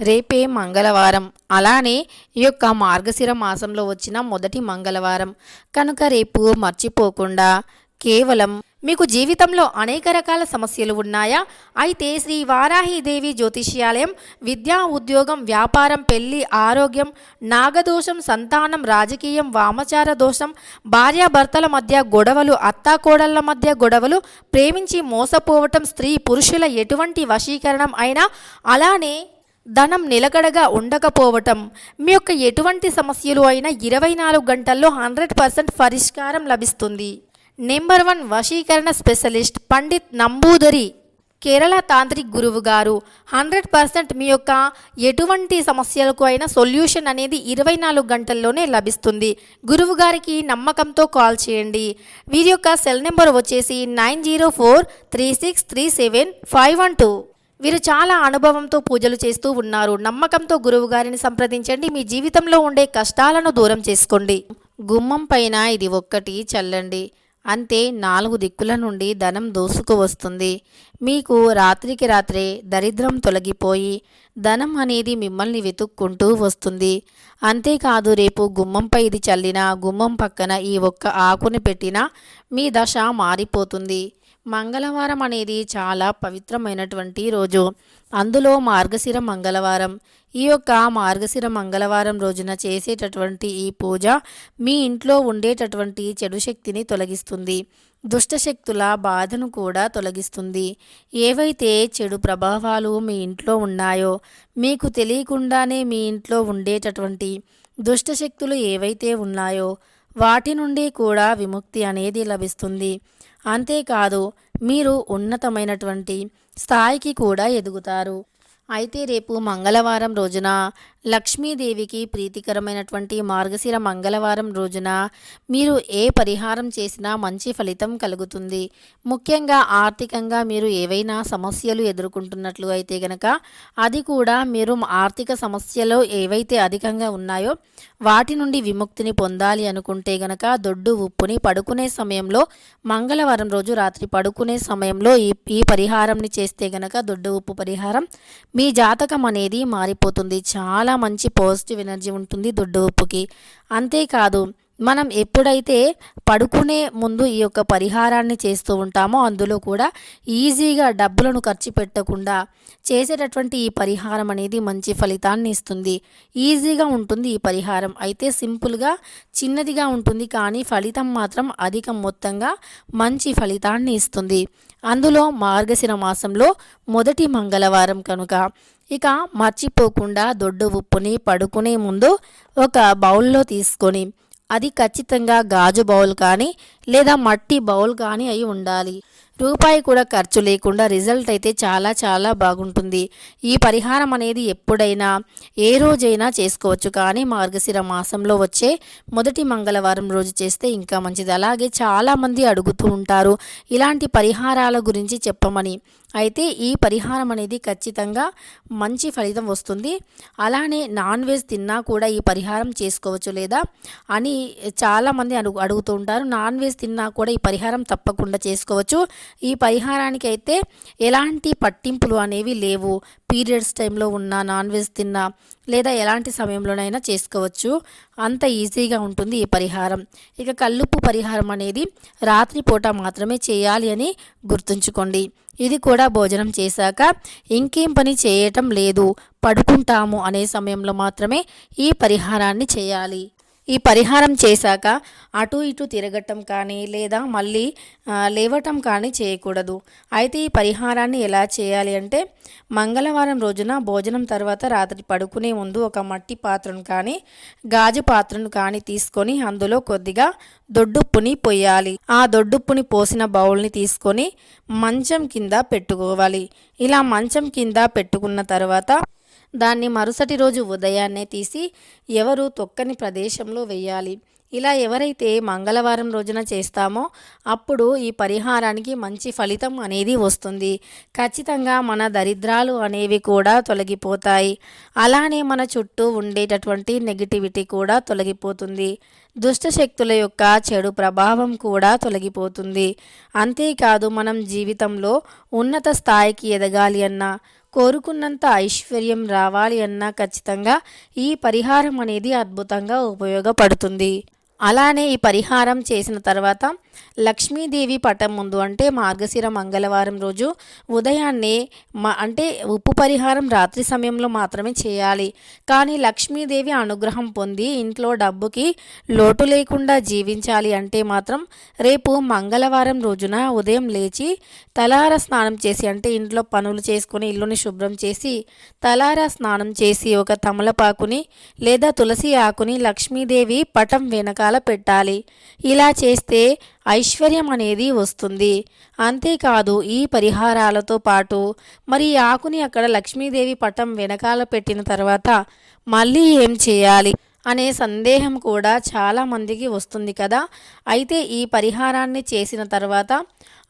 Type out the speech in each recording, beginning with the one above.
రేపే మంగళవారం. అలానే ఈ యొక్క మార్గశిర మాసంలో వచ్చిన మొదటి మంగళవారం. కనుక రేపు మర్చిపోకుండా కేవలం మీకు జీవితంలో అనేక రకాల సమస్యలు ఉన్నాయా? అయితే శ్రీ వారాహిదేవి జ్యోతిష్యాలయం విద్యా ఉద్యోగం వ్యాపారం పెళ్ళి ఆరోగ్యం నాగదోషం సంతానం రాజకీయం వామచార దోషం భార్యాభర్తల మధ్య గొడవలు అత్తాకోడళ్ళ మధ్య గొడవలు ప్రేమించి మోసపోవటం స్త్రీ పురుషుల ఎటువంటి వశీకరణం అయినా అలానే ధనం నిలకడగా ఉండకపోవటం మీ యొక్క ఎటువంటి సమస్యలు అయినా ఇరవై నాలుగు గంటల్లో హండ్రెడ్ పర్సెంట్ పరిష్కారం లభిస్తుంది. నెంబర్ వన్ వశీకరణ స్పెషలిస్ట్ పండిత్ నంబూదరి కేరళ తాంత్రిక్ గురువు గారు హండ్రెడ్ పర్సెంట్ మీ యొక్క ఎటువంటి సమస్యలకు అయినా సొల్యూషన్ అనేది ఇరవై నాలుగు గంటల్లోనే లభిస్తుంది. గురువు గారికి నమ్మకంతో కాల్ చేయండి. వీరి యొక్క సెల్ నెంబర్ వచ్చేసి nine zero four three six three seven five one two. వీరు చాలా అనుభవంతో పూజలు చేస్తూ ఉన్నారు. నమ్మకంతో గురువు గారిని సంప్రదించండి. మీ జీవితంలో ఉండే కష్టాలను దూరం చేసుకోండి. గుమ్మం పైన ఇది ఒక్కటి చల్లండి. అంతే నాలుగు దిక్కుల నుండి ధనం దోసుకు వస్తుంది. మీకు రాత్రికి రాత్రే దరిద్రం తొలగిపోయి ధనం అనేది మిమ్మల్ని వెతుక్కుంటూ వస్తుంది. అంతేకాదు రేపు గుమ్మంపై ఇది చల్లినా గుమ్మం పక్కన ఈ ఒక్క ఆకుని పెట్టినా మీ దశ మారిపోతుంది. మంగళవారం అనేది చాలా పవిత్రమైనటువంటి రోజు. అందులో మార్గశిర మంగళవారం. ఈ యొక్క మార్గశిర మంగళవారం రోజున చేసేటటువంటి ఈ పూజ మీ ఇంట్లో ఉండేటటువంటి చెడు శక్తిని తొలగిస్తుంది. దుష్టశక్తుల బాధను కూడా తొలగిస్తుంది. ఏవైతే చెడు ప్రభావాలు మీ ఇంట్లో ఉన్నాయో మీకు తెలియకుండానే మీ ఇంట్లో ఉండేటటువంటి దుష్టశక్తులు ఏవైతే ఉన్నాయో వాటి నుండి కూడా విముక్తి అనేది లభిస్తుంది. అంతేకాదు మీరు ఉన్నతమైనటువంటి స్థాయికి కూడా ఎదుగుతారు. అయితే రేపు మంగళవారం రోజున లక్ష్మీదేవికి ప్రీతికరమైనటువంటి మార్గశిర మంగళవారం రోజున మీరు ఏ పరిహారం చేసినా మంచి ఫలితం కలుగుతుంది. ముఖ్యంగా ఆర్థికంగా మీరు ఏవైనా సమస్యలు ఎదుర్కొంటున్నట్లు అయితే గనక అది కూడా మీరు ఆర్థిక సమస్యలు ఏవైతే అధికంగా ఉన్నాయో వాటి నుండి విముక్తిని పొందాలి అనుకుంటే గనక దొడ్డు ఉప్పుని పడుకునే సమయంలో మంగళవారం రోజు రాత్రి పడుకునే సమయంలో ఈ ఈ పరిహారంని చేస్తే గనక దొడ్డు ఉప్పు పరిహారం మీ జాతకం అనేది మారిపోతుంది. చాలా మంచి పాజిటివ్ ఎనర్జీ ఉంటుంది దొడ్డు ఉప్పుకి. అంతేకాదు మనం ఎప్పుడైతే పడుకునే ముందు ఈ యొక్క పరిహారాన్ని చేస్తూ ఉంటామో అందులో కూడా ఈజీగా డబ్బులను ఖర్చు పెట్టకుండా చేసేటటువంటి ఈ పరిహారం అనేది మంచి ఫలితాన్ని ఇస్తుంది. ఈజీగా ఉంటుంది ఈ పరిహారం. అయితే సింపుల్గా చిన్నదిగా ఉంటుంది కానీ ఫలితం మాత్రం అధిక మొత్తంగా మంచి ఫలితాన్ని ఇస్తుంది. అందులో మార్గశిర మాసంలో మొదటి మంగళవారం కనుక ఇక మర్చిపోకుండా దొడ్డు ఉప్పుని పడుకునే ముందు ఒక బౌల్లో తీసుకొని అది ఖచ్చితంగా గాజు బౌల్ కానీ లేదా మట్టి బౌల్ కానీ అయి ఉండాలి. రూపాయి కూడా ఖర్చు లేకుండా రిజల్ట్ అయితే చాలా చాలా బాగుంటుంది. ఈ పరిహారం అనేది ఎప్పుడైనా ఏ రోజైనా చేసుకోవచ్చు. కానీ మార్గశిర మాసంలో వచ్చే మొదటి మంగళవారం రోజు చేస్తే ఇంకా మంచిది. అలాగే చాలామంది అడుగుతూ ఉంటారు ఇలాంటి పరిహారాల గురించి చెప్పమని. అయితే ఈ పరిహారం అనేది ఖచ్చితంగా మంచి ఫలితం వస్తుంది. అలానే నాన్ వెజ్ తిన్నా కూడా ఈ పరిహారం చేసుకోవచ్చు లేదా అని చాలామంది అడుగు అడుగుతూ ఉంటారు. నాన్ వెజ్ తిన్నా కూడా ఈ పరిహారం తప్పకుండా చేసుకోవచ్చు. ఈ పరిహారానికి అయితే ఎలాంటి పట్టింపులు అనేవి లేవు. పీరియడ్స్ టైంలో ఉన్న నాన్ వెజ్ తిన్నా లేదా ఎలాంటి సమయంలోనైనా చేసుకోవచ్చు. అంత ఈజీగా ఉంటుంది ఈ పరిహారం. ఇక కల్లుప్పు పరిహారం అనేది రాత్రిపూట మాత్రమే చేయాలి అని గుర్తుంచుకోండి. ఇది కూడా భోజనం చేశాక ఇంకేం పని చేయటం లేదు. పడుకుంటాము అనే సమయంలో మాత్రమే ఈ పరిహారాన్ని చేయాలి. ఈ పరిహారం చేశాక అటు ఇటు తిరగటం కానీ లేదా మళ్ళీ లేవటం కానీ చేయకూడదు. అయితే ఈ పరిహారాన్ని ఎలా చేయాలి అంటే మంగళవారం రోజున భోజనం తర్వాత రాత్రి పడుకునే ముందు ఒక మట్టి పాత్రను కానీ గాజు పాత్రను కానీ తీసుకొని అందులో కొద్దిగా దొడ్డుప్పుని పొయ్యాలి. ఆ దొడ్డుప్పుని పోసిన బౌల్ని తీసుకొని మంచం కింద పెట్టుకోవాలి. ఇలా మంచం కింద పెట్టుకున్న తర్వాత దాన్ని మరుసటి రోజు ఉదయాన్నే తీసి ఎవరు తొక్కని ప్రదేశంలో వేయాలి. ఇలా ఎవరైతే మంగళవారం రోజున చేస్తామో అప్పుడు ఈ పరిహారానికి మంచి ఫలితం అనేది వస్తుంది. ఖచ్చితంగా మన దరిద్రాలు అనేవి కూడా తొలగిపోతాయి. అలానే మన చుట్టూ ఉండేటటువంటి నెగిటివిటీ కూడా తొలగిపోతుంది. దుష్టశక్తుల యొక్క చెడు ప్రభావం కూడా తొలగిపోతుంది. అంతేకాదు మనం జీవితంలో ఉన్నత స్థాయికి ఎదగాలి అన్నా కోరుకున్నంత ఐశ్వర్యం రావాలి అన్నా ఖచ్చితంగా ఈ పరిహారం అనేది అద్భుతంగా ఉపయోగపడుతుంది. అలానే ఈ పరిహారం చేసిన తర్వాత లక్ష్మీదేవి పటం ముందు అంటే మార్గశిర మంగళవారం రోజు ఉదయాన్నే మా అంటే ఉప్పు పరిహారం రాత్రి సమయంలో మాత్రమే చేయాలి. కానీ లక్ష్మీదేవి అనుగ్రహం పొంది ఇంట్లో డబ్బుకి లోటు లేకుండా జీవించాలి అంటే మాత్రం రేపు మంగళవారం రోజున ఉదయం లేచి తలార స్నానం చేసి అంటే ఇంట్లో పనులు చేసుకుని ఇల్లుని శుభ్రం చేసి తలార స్నానం చేసి ఒక తమలపాకుని లేదా తులసి ఆకుని లక్ష్మీదేవి పటం వెనకాల పెట్టాలి. ఇలా చేస్తే ఐశ్వర్యం అనేది వస్తుంది. అంతేకాదు ఈ పరిహారాలతో పాటు మరి ఆకుని అక్కడ లక్ష్మీదేవి పటం వెనకాల పెట్టిన తర్వాత మళ్ళీ ఏం చేయాలి? అనే సందేహం కూడా చాలామందికి వస్తుంది కదా. అయితే ఈ పరిహారాన్ని చేసిన తర్వాత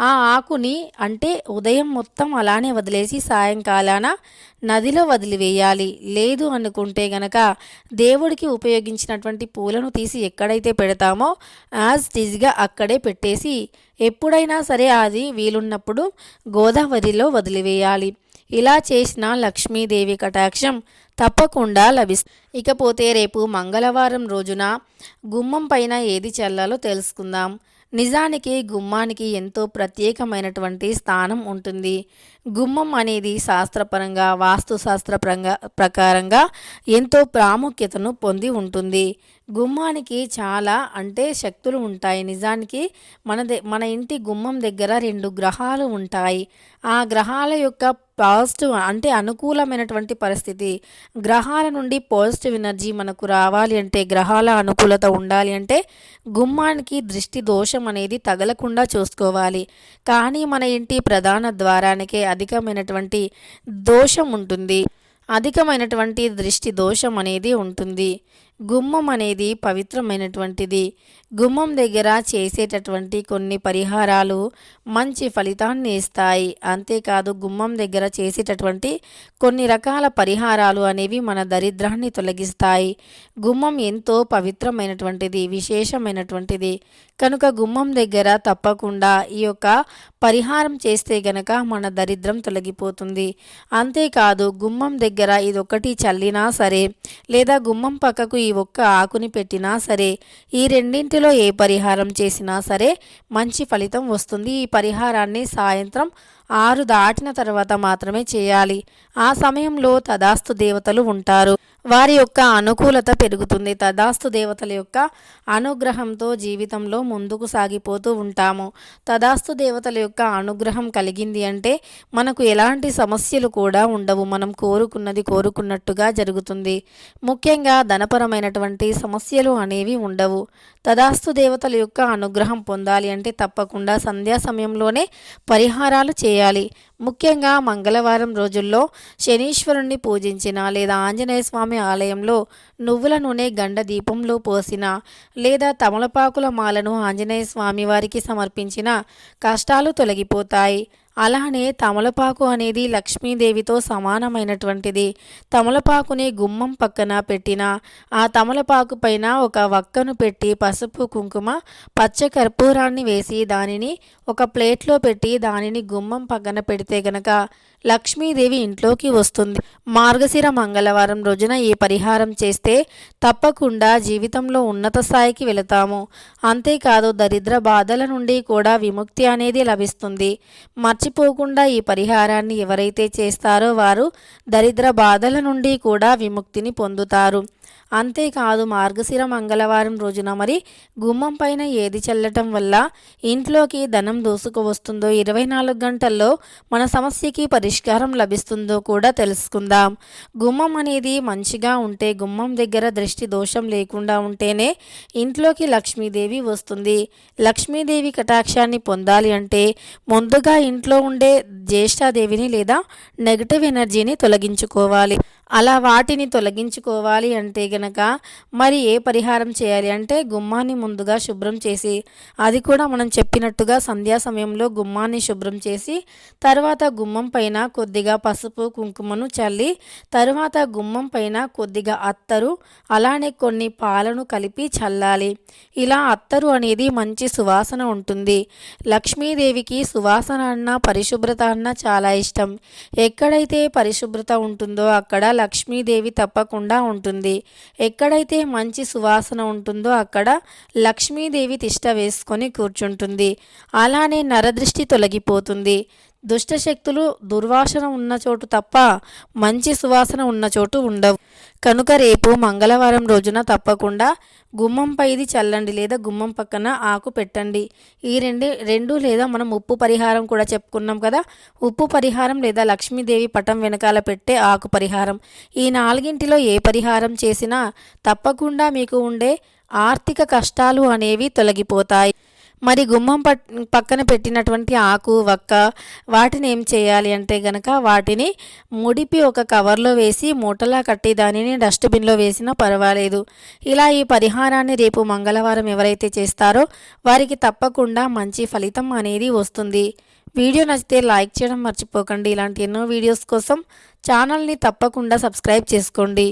ఆ ఆకుని అంటే ఉదయం మొత్తం అలానే వదిలేసి సాయంకాలాన నదిలో వదిలివేయాలి. లేదు అనుకుంటే గనక దేవుడికి ఉపయోగించినటువంటి పూలను తీసి ఎక్కడైతే పెడతామో యాజ్ టీజ్గా అక్కడే పెట్టేసి ఎప్పుడైనా సరే అది వీలున్నప్పుడు గోదావరిలో వదిలివేయాలి. ఇలా చేసిన లక్ష్మీదేవి కటాక్షం తప్పకుండా లభిస్తుంది ఇకపోతే రేపు మంగళవారం రోజున గుమ్మం పైన ఏది చల్లాలో తెలుసుకుందాం. నిజానికి గుమ్మానికి ఎంతో ప్రత్యేకమైనటువంటి స్థానం ఉంటుంది. గుమ్మం అనేది శాస్త్రపరంగా వాస్తుశాస్త్రపరంగా ప్రకారంగా ఎంతో ప్రాముఖ్యతను పొంది ఉంటుంది. గుమ్మానికి చాలా అంటే శక్తులు ఉంటాయి. నిజానికి మన దే మన ఇంటి గుమ్మం దగ్గర రెండు గ్రహాలు ఉంటాయి. ఆ గ్రహాల యొక్క పాజిటివ్ అంటే అనుకూలమైనటువంటి పరిస్థితి. గ్రహాల నుండి పాజిటివ్ ఎనర్జీ మనకు రావాలి అంటే గ్రహాల అనుకూలత ఉండాలి అంటే గుమ్మానికి దృష్టి దోషం అనేది తగలకుండా చూసుకోవాలి. కానీ మన ఇంటి ప్రధాన ద్వారానికే అధికమైనటువంటి దోషం ఉంటుంది. అధికమైనటువంటి దృష్టి దోషం అనేది ఉంటుంది. గుమ్మం అనేది పవిత్రమైనటువంటిది. గుమ్మం దగ్గర చేసేటటువంటి కొన్ని పరిహారాలు మంచి ఫలితాన్ని ఇస్తాయి. అంతేకాదు గుమ్మం దగ్గర చేసేటటువంటి కొన్ని రకాల పరిహారాలు అనేవి మన దరిద్రాన్ని తొలగిస్తాయి. గుమ్మం ఎంతో పవిత్రమైనటువంటిది విశేషమైనటువంటిది. కనుక గుమ్మం దగ్గర తప్పకుండా ఈ యొక్క పరిహారం చేస్తే గనక మన దరిద్రం తొలగిపోతుంది. అంతేకాదు గుమ్మం దగ్గర ఇదొకటి చల్లినా సరే లేదా గుమ్మం పక్కకు ఈ ఒక్క ఆకుని పెట్టినా సరే ఈ రెండింటిలో ఏ పరిహారం చేసినా సరే మంచి ఫలితం వస్తుంది. ఈ పరిహారాన్ని సాయంత్రం ఆరు దాటిన తర్వాత మాత్రమే చేయాలి. ఆ సమయంలో తదాస్తు దేవతలు ఉంటారు. వారి యొక్క అనుకూలత పెరుగుతుంది. తదాస్తు దేవతల యొక్క అనుగ్రహంతో జీవితంలో ముందుకు సాగిపోతూ ఉంటాము. తదాస్తు దేవతల యొక్క అనుగ్రహం కలిగింది అంటే మనకు ఎలాంటి సమస్యలు కూడా ఉండవు. మనం కోరుకున్నది కోరుకున్నట్టుగా జరుగుతుంది. ముఖ్యంగా ధనపరమైనటువంటి సమస్యలు అనేవి ఉండవు. తదాస్తు దేవతల యొక్క అనుగ్రహం పొందాలి అంటే తప్పకుండా సంధ్యా సమయంలోనే పరిహారాలు చేయాలి. ముఖ్యంగా మంగళవారం రోజుల్లో శనీశ్వరుణ్ణి పూజించిన లేదా ఆంజనేయ స్వామి ఆలయంలో నువ్వుల నూనె గండ దీపంలో పోసిన లేదా తమలపాకుల మాలను ఆంజనేయ స్వామి వారికి సమర్పించిన కష్టాలు తొలగిపోతాయి. అలానే తమలపాకు అనేది లక్ష్మీదేవితో సమానమైనటువంటిది. తమలపాకుని గుమ్మం పక్కన పెట్టిన ఆ తమలపాకు పైన ఒక వక్కను పెట్టి పసుపు కుంకుమ పచ్చ కర్పూరాన్ని వేసి దానిని ఒక ప్లేట్లో పెట్టి దానిని గుమ్మం పక్కన పెడితే గనక లక్ష్మీదేవి ఇంట్లోకి వస్తుంది. మార్గశిర మంగళవారం రోజున ఈ పరిహారం చేస్తే తప్పకుండా జీవితంలో ఉన్నత స్థాయికి వెళతాము. అంతేకాదు దరిద్ర బాధల నుండి కూడా విముక్తి అనేది లభిస్తుంది. మర్చిపోకుండా ఈ పరిహారాన్ని ఎవరైతే చేస్తారో వారు దరిద్ర బాధల నుండి కూడా విముక్తిని పొందుతారు. అంతేకాదు మార్గశిర మంగళవారం రోజున మరి గుమ్మం పైన ఏది చల్లటం వల్ల ఇంట్లోకి ధనం దూసుకువస్తుందో ఇరవై నాలుగు గంటల్లో మన సమస్యకి పరిష్కారం లభిస్తుందో కూడా తెలుసుకుందాం. గుమ్మం అనేది మంచిగా ఉంటే గుమ్మం దగ్గర దృష్టి దోషం లేకుండా ఉంటేనే ఇంట్లోకి లక్ష్మీదేవి వస్తుంది. లక్ష్మీదేవి కటాక్షాన్ని పొందాలి అంటే ముందుగా ఇంట్లో ఉండే జ్యేష్ఠాదేవిని లేదా నెగటివ్ ఎనర్జీని తొలగించుకోవాలి. అలా వాటిని తొలగించుకోవాలి అంటే గనక మరి ఏ పరిహారం చేయాలి అంటే గుమ్మాన్ని ముందుగా శుభ్రం చేసి అది కూడా మనం చెప్పినట్టుగా సంధ్యా సమయంలో గుమ్మాన్ని శుభ్రం చేసి తర్వాత గుమ్మం పైన కొద్దిగా పసుపు కుంకుమను చల్లి తర్వాత గుమ్మం పైన కొద్దిగా అత్తరు అలానే కొన్ని పాలను కలిపి చల్లాలి. ఇలా అత్తరు అనేది మంచి సువాసన ఉంటుంది. లక్ష్మీదేవికి సువాసన అన్న పరిశుభ్రత అన్న చాలా ఇష్టం. ఎక్కడైతే పరిశుభ్రత ఉంటుందో అక్కడ లక్ష్మీదేవి తప్పకుండా ఉంటుంది. ఎక్కడైతే మంచి సువాసన ఉంటుందో అక్కడ లక్ష్మీదేవి తిష్ట వేసుకొని కూర్చుంటుంది. అలానే నరదృష్టి తొలగిపోతుంది. దుష్టశక్తులు దుర్వాసన ఉన్న చోటు తప్ప మంచి సువాసన ఉన్న చోటు ఉండవు. కనుక రేపు మంగళవారం రోజున తప్పకుండా గుమ్మంపైది చల్లండి లేదా గుమ్మం పక్కన ఆకు పెట్టండి. ఈ రెండు రెండు లేదా మనం ఉప్పు పరిహారం కూడా చెప్పుకున్నాం కదా ఉప్పు పరిహారం లేదా లక్ష్మీదేవి పటం వెనకాల పెట్టే ఆకు పరిహారం. ఈ నాలుగింటిలో ఏ పరిహారం చేసినా తప్పకుండా మీకు ఉండే ఆర్థిక కష్టాలు అనేవి తొలగిపోతాయి. మరి గుమ్మం పట్ పక్కన పెట్టినటువంటి ఆకు వక్క వాటిని ఏం చేయాలి అంటే గనక వాటిని ముడిపి ఒక కవర్లో వేసి మూటలా కట్టి దానిని డస్ట్బిన్లో వేసినా పర్వాలేదు. ఇలా ఈ పరిహారాన్ని రేపు మంగళవారం ఎవరైతే చేస్తారో వారికి తప్పకుండా మంచి ఫలితం అనేది వస్తుంది. వీడియో నచ్చితే లైక్ చేయడం మర్చిపోకండి. ఇలాంటి ఎన్నో వీడియోస్ కోసం ఛానల్ని తప్పకుండా సబ్స్క్రైబ్ చేసుకోండి.